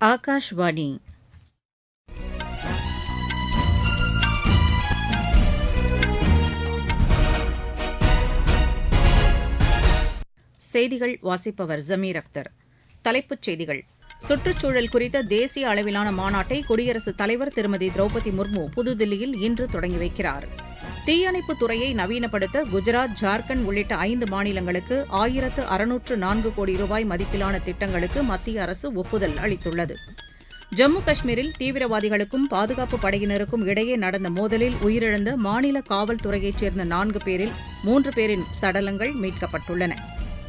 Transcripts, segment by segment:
ஆகாஷ்வாணி செய்திகள் வாசிப்பவர் ஜமீர் அக்தர். தலைப்புச் செய்திகள். சுற்றுச்சூழல் குறித்த தேசிய அளவிலான மாநாட்டை குடியரசுத் தலைவர் திருமதி திரௌபதி முர்மு புதுதில்லியில் இன்று தொடங்கி வைக்கிறார். தீயணைப்பு துறையை நவீனப்படுத்த குஜராத் ஜார்க்கண்ட் உள்ளிட்ட ஐந்து மாநிலங்களுக்கு ஆயிரத்து அறுநூற்று நான்கு கோடி ரூபாய் மதிப்பிலான திட்டங்களுக்கு மத்திய அரசு ஒப்புதல் அளித்துள்ளது. ஜம்மு காஷ்மீரில் தீவிரவாதிகளுக்கும் பாதுகாப்பு படையினருக்கும் இடையே நடந்த மோதலில் உயிரிழந்த மாநில காவல்துறையைச் சேர்ந்த நான்கு பேரில் மூன்று பேரின் சடலங்கள் மீட்கப்பட்டுள்ளன.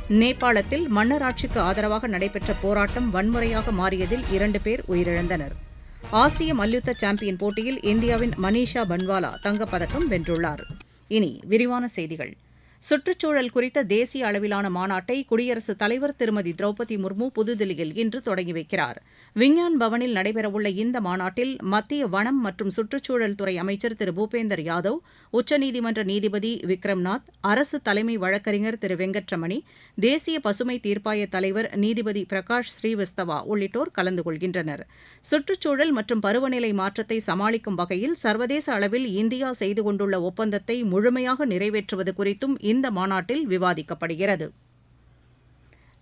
நேபாளத்தில் மன்னராட்சிக்கு ஆதரவாக நடைபெற்ற போராட்டம் வன்முறையாக மாறியதில் இரண்டு பேர் உயிரிழந்தனர். ஆசிய மல்யுத்த சாம்பியன் போட்டியில் இந்தியாவின் மனிஷா பன்வாலா தங்கப்பதக்கம் வென்றுள்ளார். இனி விரிவான செய்திகள். சுற்றுச்சூழல் குறித்த தேசிய அளவிலான மாநாட்டை குடியரசுத் தலைவர் திருமதி திரௌபதி முர்மு புதுதில்லியில் இன்று தொடங்கி வைக்கிறார். விஞ்ஞான் பவனில் நடைபெறவுள்ள இந்த மாநாட்டில் மத்திய வனம் மற்றும் சுற்றுச்சூழல் துறை அமைச்சர் திரு. பூபேந்தர் யாதவ் உச்சநீதிமன்ற நீதிபதி விக்ரம்நாத் அரசு தலைமை வழக்கறிஞர் திரு. வெங்கட்ரமணி தேசிய பசுமை தீர்ப்பாய தலைவர் நீதிபதி பிரகாஷ் ஸ்ரீவஸ்தவா உள்ளிட்டோர் கலந்து கொள்கின்றனர். சுற்றுச்சூழல் மற்றும் பருவநிலை மாற்றத்தை சமாளிக்கும் வகையில் சர்வதேச அளவில் இந்தியா செய்து கொண்டுள்ள ஒப்பந்தத்தை முழுமையாக நிறைவேற்றுவது குறித்தும் இந்த மாநாட்டில் விவாதிக்கப்படுகிறது.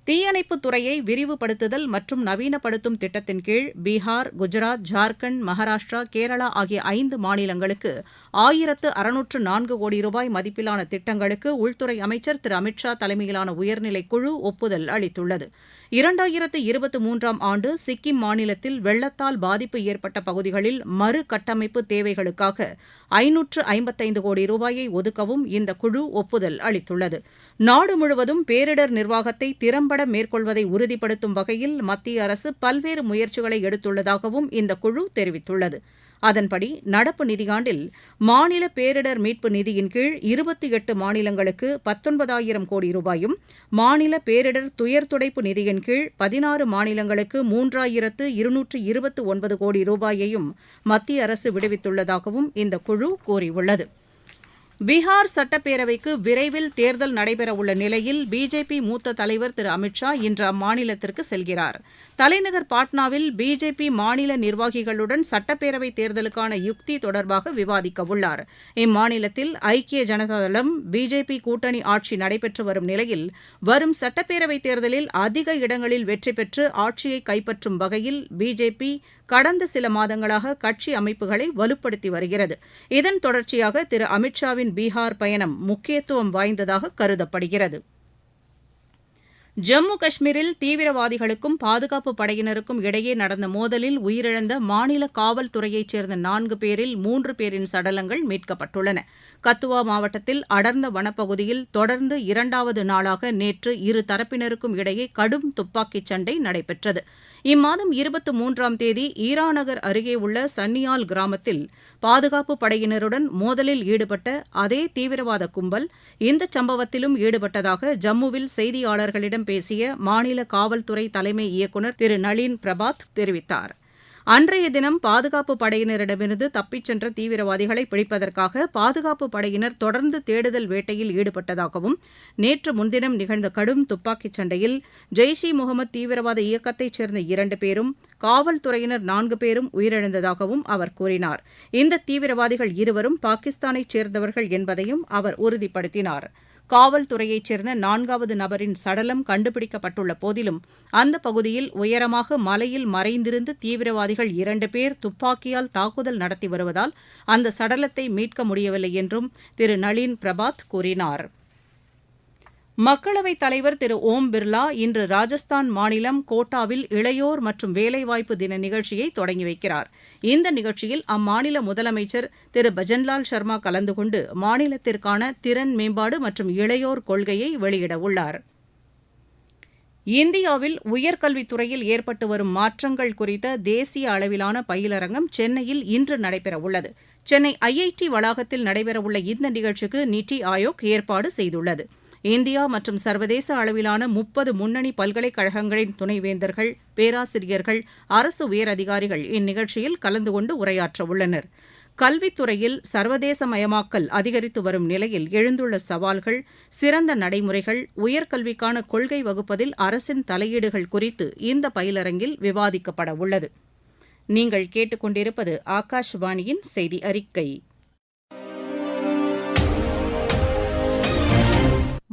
தீயணைப்புத் துறையை விரிவுபடுத்துதல் மற்றும் நவீனப்படுத்தும் திட்டத்தின் கீழ் பீகார் குஜராத் ஜார்க்கண்ட் மகாராஷ்டிரா கேரளா ஆகிய ஐந்து மாநிலங்களுக்கு ஆயிரத்து அறுநூற்று நான்கு கோடி ரூபாய் மதிப்பிலான திட்டங்களுக்கு உள்துறை அமைச்சர் திரு அமித் ஷா தலைமையிலான உயர்நிலைக் குழு ஒப்புதல் அளித்துள்ளது. இரண்டாயிரத்து இருபத்தி மூன்றாம் ஆண்டு சிக்கிம் மாநிலத்தில் வெள்ளத்தால் பாதிப்பு ஏற்பட்ட பகுதிகளில் மறு கட்டமைப்பு தேவைகளுக்காக ஐநூற்று ஐம்பத்தைந்து கோடி ரூபாயை ஒதுக்கவும் இந்த குழு ஒப்புதல் அளித்துள்ளது. நாடு முழுவதும் பேரிடர் நிர்வாகத்தை திறம்பட மேற்கொள்வதை உறுதிப்படுத்தும் வகையில் மத்திய அரசு பல்வேறு முயற்சிகளை எடுத்துள்ளதாகவும் இந்த குழு தெரிவித்துள்ளது. அதன்படி நடப்பு நிதியாண்டில் மாநில பேரிடர் மீட்பு நிதியின் கீழ் இருபத்தி எட்டு மாநிலங்களுக்கு பத்தொன்பதாயிரம் கோடி ரூபாயும் மாநில பேரிடர் துயர் துடைப்பு நிதியின் கீழ் பதினாறு மாநிலங்களுக்கு மூன்றாயிரத்து இருநூற்று இருபத்து ஒன்பது கோடி ரூபாயையும் மத்திய அரசு விடுவித்துள்ளதாகவும் இந்த குழு கூறியுள்ளது. பீகார் சட்டப்பேரவைக்கு விரைவில் தேர்தல் நடைபெறவுள்ள நிலையில் பிஜேபி மூத்த தலைவர் திரு அமித் ஷா இன்று அம்மாநிலத்திற்கு செல்கிறார். தலைநகர் பாட்னாவில் பிஜேபி மாநில நிர்வாகிகளுடன் சட்டப்பேரவை தேர்தலுக்கான யுக்தி தொடர்பாக விவாதிக்க உள்ளார். இம்மாநிலத்தில் ஐக்கிய ஜனதாதளம் பிஜேபி கூட்டணி ஆட்சி நடைபெற்று வரும் நிலையில் வரும் சட்டப்பேரவை தேர்தலில் அதிக இடங்களில் வெற்றி பெற்று ஆட்சியை கைப்பற்றும் வகையில் பிஜேபி கடந்த சில மாதங்களாக கட்சி அமைப்புகளை வலுப்படுத்தி வருகிறது. இதன் தொடர்ச்சியாக திரு அமித் ஷாவின் பீகார் பயணம் முக்கியத்துவம் வாய்ந்ததாக கருதப்படுகிறது. ஜம்மு காஷ்மீரில் தீவிரவாதிகளுக்கும் பாதுகாப்பு படையினருக்கும் இடையே நடந்த மோதலில் உயிரிழந்த மாநில காவல்துறையைச் சேர்ந்த நான்கு பேரில் மூன்று பேரின் சடலங்கள் மீட்கப்பட்டுள்ளன. கத்துவா மாவட்டத்தில் அடர்ந்த வனப்பகுதியில் தொடர்ந்து இரண்டாவது நாளாக நேற்று இரு தரப்பினருக்கும் இடையே கடும் துப்பாக்கிச் சண்டை நடைபெற்றது. இம்மாதம் இருபத்தி மூன்றாம் தேதி ஈராநகர் அருகே உள்ள சன்னியால் கிராமத்தில் பாதுகாப்பு படையினருடன் மோதலில் ஈடுபட்ட அதே தீவிரவாத கும்பல் இந்த சம்பவத்திலும் ஈடுபட்டதாக ஜம்முவில் செய்தியாளர்களிடம் பேசிய மாநில காவல்துறை தலைமை இயக்குநர் திரு நளின் பிரபாத் தெரிவித்தார். அன்றைய தினம் பாதுகாப்பு படையினரிடமிருந்து தப்பிச் சென்ற தீவிரவாதிகளை பிடிப்பதற்காக பாதுகாப்பு படையினர் தொடர்ந்து தேடுதல் வேட்டையில் ஈடுபட்டதாகவும் நேற்று முன்தினம் நிகழ்ந்த கடும் துப்பாக்கிச் சண்டையில் ஜெய்ஷ் இ முகமது தீவிரவாத இயக்கத்தைச் சேர்ந்த இரண்டு பேரும் காவல்துறையினர் நான்கு பேரும் உயிரிழந்ததாகவும் அவர் கூறினார். இந்த தீவிரவாதிகள் இருவரும் பாகிஸ்தானைச் சேர்ந்தவர்கள் என்பதையும் அவர் உறுதிப்படுத்தினார். காவல்துறையைச் சேர்ந்த நான்காவது நபரின் சடலம் கண்டுபிடிக்கப்பட்டுள்ள போதிலும் அந்த பகுதியில் உயரமாக மலையில் மறைந்திருந்து தீவிரவாதிகள் இரண்டு பேர் துப்பாக்கியால் தாக்குதல் நடத்தி வருவதால் அந்த சடலத்தை மீட்க முடியவில்லை என்றும் திரு நளின் பிரபாத் கூறினார். மக்களவைத் தலைவர் திரு ஓம் பிர்லா இன்று ராஜஸ்தான் மாநிலம் கோட்டாவில் இளையோர் மற்றும் வேலைவாய்ப்பு தின நிகழ்ச்சியை தொடங்கி வைக்கிறார். இந்த நிகழ்ச்சியில் அம்மாநில முதலமைச்சர் திரு பஜன்லால் சர்மா கலந்து கொண்டு மாநிலத்திற்கான திறன் மேம்பாடு மற்றும் இளையோர் கொள்கையை வெளியிடவுள்ளார் இந்தியாவில் உயர்கல்வித்துறையில் ஏற்பட்டு வரும் மாற்றங்கள் குறித்த தேசிய அளவிலான பயிலரங்கம் சென்னையில் இன்று நடைபெறவுள்ளது சென்னை ஐஐடி வளாகத்தில் நடைபெறவுள்ள இந்த நிகழ்ச்சிக்கு நித்தி ஆயோக் ஏற்பாடு செய்துள்ளது. இந்தியா மற்றும் சர்வதேச அளவிலான முப்பது முன்னணி பல்கலைக்கழகங்களின் துணைவேந்தர்கள் பேராசிரியர்கள் அரசு உயரதிகாரிகள் இந்நிகழ்ச்சியில் கலந்து கொண்டு உரையாற்ற உள்ளனர். கல்வித்துறையில் சர்வதேசமயமாக்கல் அதிகரித்து வரும் நிலையில் எழுந்துள்ள சவால்கள் சிறந்த நடைமுறைகள் உயர்கல்விக்கான கொள்கை வகுப்பதில் அரசின் தலையீடுகள் குறித்து இந்த பயிலரங்கில் விவாதிக்கப்பட உள்ளது. நீங்கள் கேட்டுக்கொண்டிருப்பது ஆகாஷ்வாணியின் செய்தி அறிக்கை.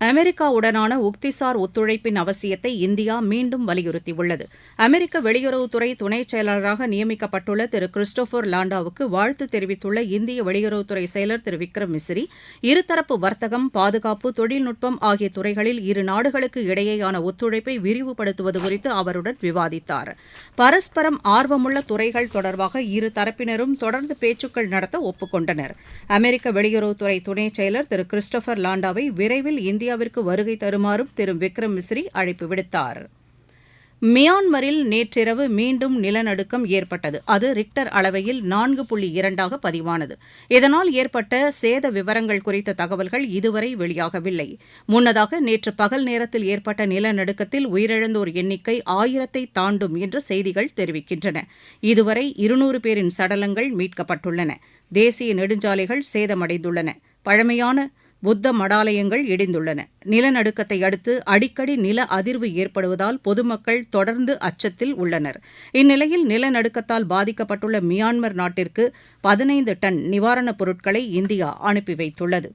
அமெரிக்காவுடனான உக்திசார் ஒத்துழைப்பின் அவசியத்தை இந்தியா மீண்டும் வலியுறுத்தியுள்ளது. அமெரிக்க வெளியுறவுத்துறை துணைச் செயலாளராக நியமிக்கப்பட்டுள்ள திரு கிறிஸ்டோபர் லாண்டாவுக்கு வாழ்த்து தெரிவித்துள்ள இந்திய வெளியுறவுத்துறை செயலர் திரு விக்ரம் மிஸ்ரி இருதரப்பு வர்த்தகம் பாதுகாப்பு தொழில்நுட்பம் ஆகிய துறைகளில் இரு நாடுகளுக்கு இடையேயான ஒத்துழைப்பை விரிவுபடுத்துவது குறித்து அவருடன் விவாதித்தார். பரஸ்பரம் ஆர்வமுள்ள துறைகள் தொடர்பாக இரு தரப்பினரும் தொடர்ந்து பேச்சுக்கள் நடத்த ஒப்புக்கொண்டனர். அமெரிக்க வெளியுறவுத்துறை துணைச் செயலர் திரு கிறிஸ்டோபர் லாண்டாவை விரைவில் இந்திய இந்தியாவிற்கு வருகை தருமாறும் திரு விக்ரம் மிஸ்ரி அழைப்பு விடுத்தார். மியான்மரில் நேற்றிரவு மீண்டும் நிலநடுக்கம் ஏற்பட்டது. அது ரிக்டர் அளவையில் நான்கு புள்ளி இரண்டாக பதிவானது. இதனால் ஏற்பட்ட சேத விவரங்கள் குறித்த தகவல்கள் இதுவரை வெளியாகவில்லை. முன்னதாக நேற்று பகல் நேரத்தில் ஏற்பட்ட நிலநடுக்கத்தில் உயிரிழந்தோர் எண்ணிக்கை ஆயிரத்தை தாண்டும் என்று செய்திகள் தெரிவிக்கின்றன. இதுவரை இருநூறு பேரின் சடலங்கள் மீட்கப்பட்டுள்ளன. தேசிய நெடுஞ்சாலைகள் சேதமடைந்துள்ளன. பழமையான புத்த மடாலயங்கள் இடிந்துள்ளன. நிலநடுக்கத்தை அடுத்து அடிக்கடி நில அதிர்வு ஏற்படுவதால் பொதுமக்கள் தொடர்ந்து அச்சத்தில் உள்ளனர். இந்நிலையில் நிலநடுக்கத்தால் பாதிக்கப்பட்டுள்ள மியான்மர் நாட்டிற்கு பதினைந்து டன் நிவாரணப் பொருட்களை இந்தியா அனுப்பி வைத்துள்ளது.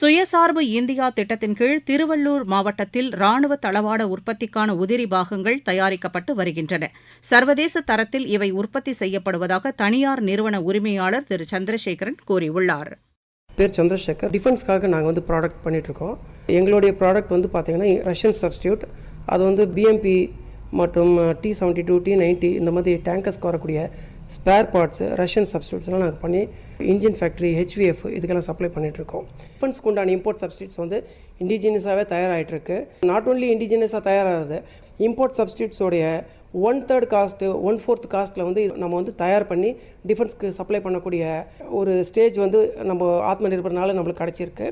சுயசார்பு இந்தியா திட்டத்தின் கீழ் திருவள்ளூர் மாவட்டத்தில் ராணுவ தளவாட உற்பத்திக்கான உதிரி பாகங்கள் தயாரிக்கப்பட்டு வருகின்றன. சர்வதேச தரத்தில் இவை உற்பத்தி செய்யப்படுவதாக தனியார் நிறுவன உரிமையாளர் திரு சந்திரசேகரன் கூறியுள்ளார். பேர் சந்திரசேகர். டிஃபென்ஸ்க்காக நாங்கள் வந்து ப்ராடக்ட் பண்ணிகிட்ருக்கோம் எங்களுடைய ப்ராடக்ட் வந்து பார்த்திங்கன்னா ரஷ்யன் சப்ஸ்டியூட் அது வந்து பிஎம்பி மற்றும் T seventy two T ninety இந்த மாதிரி டேங்கர்ஸ்க்கு வரக்கூடிய ஸ்பேர் பார்ட்ஸு ரஷ்யன் சப்ஸ்டியூட்ஸ்லாம் நாங்கள் பண்ணி இன்ஜின் ஃபேக்ட்ரி ஹெச்விஎஃப் இதுக்கெல்லாம் சப்ளை பண்ணிகிட்ருக்கோம் டிஃபென்ஸ்க்கு உண்டான இம்போர்ட் சப்ஸ்டியூட்ஸ் வந்து இண்டிஜினியஸாகவே தயாராகிட்டுருக்கு நாட் ஓன்லி இண்டிஜினியஸாக தயாராகுது import சப்ஸ்டியூட்ஸோடைய one third cost one fourth காஸ்ட்டில் வந்து நம்ம வந்து தயார் பண்ணி டிஃபென்ஸ்க்கு சப்ளை பண்ணக்கூடிய ஒரு ஸ்டேஜ் வந்து நம்ம ஆத்ம நிர்பர்னால நம்மளுக்கு கிடச்சிருக்கு.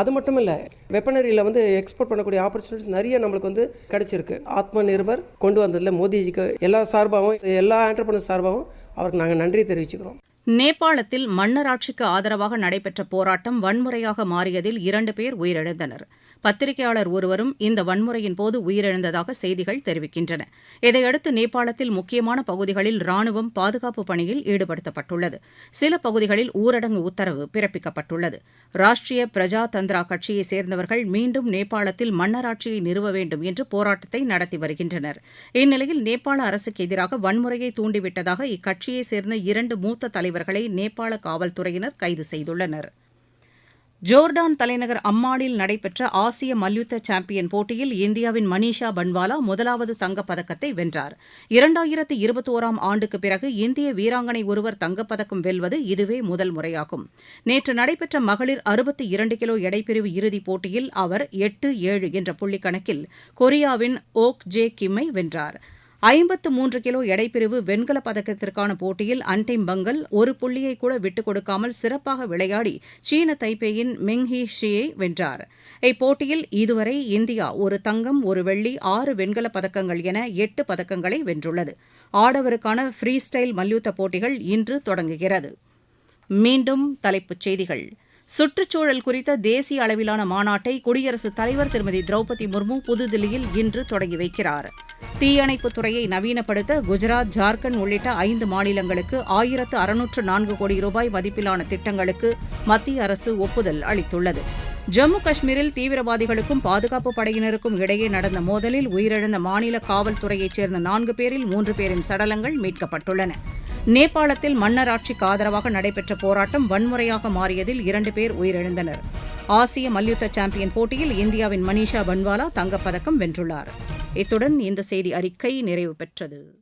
அது மட்டும் இல்லை வெப்பனரியில் வந்து எக்ஸ்போர்ட் பண்ணக்கூடிய ஆப்பர்ச்சுனிட்டிஸ் நிறைய நம்மளுக்கு வந்து கிடச்சிருக்கு. ஆத்ம நிர்பர் கொண்டு வந்ததில் மோடிஜிக்கு எல்லா சார்பாகவும் எல்லா ஆண்டர்பனர் சார்பாகவும் அவருக்கு நாங்கள் நன்றி தெரிவிச்சுக்கிறோம். நேபாளத்தில் மன்னராட்சிக்கு ஆதரவாக நடைபெற்ற போராட்டம் வன்முறையாக மாறியதில் இரண்டு பேர் உயிரிழந்தனர். பத்திரிகையாளர் ஒருவரும் இந்த வன்முறையின் போது உயிரிழந்ததாக செய்திகள் தெரிவிக்கின்றன. இதையடுத்து நேபாளத்தில் முக்கியமான பகுதிகளில் ராணுவம் பாதுகாப்பு பணியில் ஈடுபடுத்தப்பட்டுள்ளது. சில பகுதிகளில் ஊரடங்கு உத்தரவு பிறப்பிக்கப்பட்டுள்ளது. ராஷ்டிரிய பிரஜா தந்திரா கட்சியைச் சேர்ந்தவர்கள் மீண்டும் நேபாளத்தில் மன்னராட்சியை நிறுவ வேண்டும் என்று போராட்டத்தை நடத்தி வருகின்றனர். இந்நிலையில் நேபாள அரசுக்கு எதிராக வன்முறையை தூண்டிவிட்டதாக இக்கட்சியைச் சேர்ந்த இரண்டு மூத்த தலைவர்கள் நேபாள காவல்துறையினர் கைது செய்துள்ளனர். ஜோர்டான் தலைநகர் அம்மானில் நடைபெற்ற ஆசிய மல்யுத்த சாம்பியன் போட்டியில் இந்தியாவின் மனிஷா பன்வாலா முதலாவது தங்கப்பதக்கத்தை வென்றார். இரண்டாயிரத்து இருபத்தோராம் ஆண்டுக்கு பிறகு இந்திய வீராங்கனை ஒருவர் தங்கப்பதக்கம் வெல்வது இதுவே முதல் முறையாகும். நேற்று நடைபெற்ற மகளிர் அறுபத்தி இரண்டு கிலோ எடைப்பிரிவு இறுதிப் போட்டியில் அவர் எட்டு ஏழு என்ற புள்ளிக்கணக்கில் கொரியாவின் ஓக் ஜே கிம்மை வென்றார். ஐம்பத்து மூன்று கிலோ எடைப்பிரிவு வெண்கலப் பதக்கத்திற்கான போட்டியில் அன்டிம் பங்கல் ஒரு புள்ளியை கூட விட்டுக் கொடுக்காமல் சிறப்பாக விளையாடி சீன தைப்பேயின் மிங் ஹி ஷியை வென்றார். இப்போட்டியில் இதுவரை இந்தியா ஒரு தங்கம் ஒரு வெள்ளி ஆறு வெண்கலப் பதக்கங்கள் என எட்டு பதக்கங்களை வென்றுள்ளது. ஆடவருக்கான ஃப்ரீ ஸ்டைல் மல்யுத்த போட்டிகள் இன்று தொடங்குகிறது. மீண்டும் தலைப்புச் செய்திகள். சுற்றுச்சூழல் குறித்த தேசிய அளவிலான மாநாட்டை குடியரசுத் தலைவர் திருமதி திரௌபதி முர்மு புதுதில்லியில் இன்று தொடங்கி வைக்கிறார். தீயணைப்புத் துறையை நவீனப்படுத்த குஜராத் ஜார்க்கண்ட் உள்ளிட்ட ஐந்து மாநிலங்களுக்கு ஆயிரத்து அறுநூற்று நான்கு கோடி ரூபாய் மதிப்பிலான திட்டங்களுக்கு மத்திய அரசு ஒப்புதல் அளித்துள்ளது. ஜம்மு காஷ்மீரில் தீவிரவாதிகளுக்கும் பாதுகாப்பு படையினருக்கும் இடையே நடந்த மோதலில் உயிரிழந்த மாநில காவல்துறையைச் சேர்ந்த நான்கு பேரில் மூன்று பேரின் சடலங்கள் மீட்கப்பட்டுள்ளன. நேபாளத்தில் மன்னராட்சிக்கு ஆதரவாக நடைபெற்ற போராட்டம் வன்முறையாக மாறியதில் இரண்டு பேர் உயிரிழந்தனர். ஆசிய மல்யுத்த சாம்பியன் போட்டியில் இந்தியாவின் மனிஷா பன்வாலா தங்கப்பதக்கம் வென்றுள்ளார். இத்துடன் இந்த செய்தி அறிக்கை நிறைவு பெற்றது.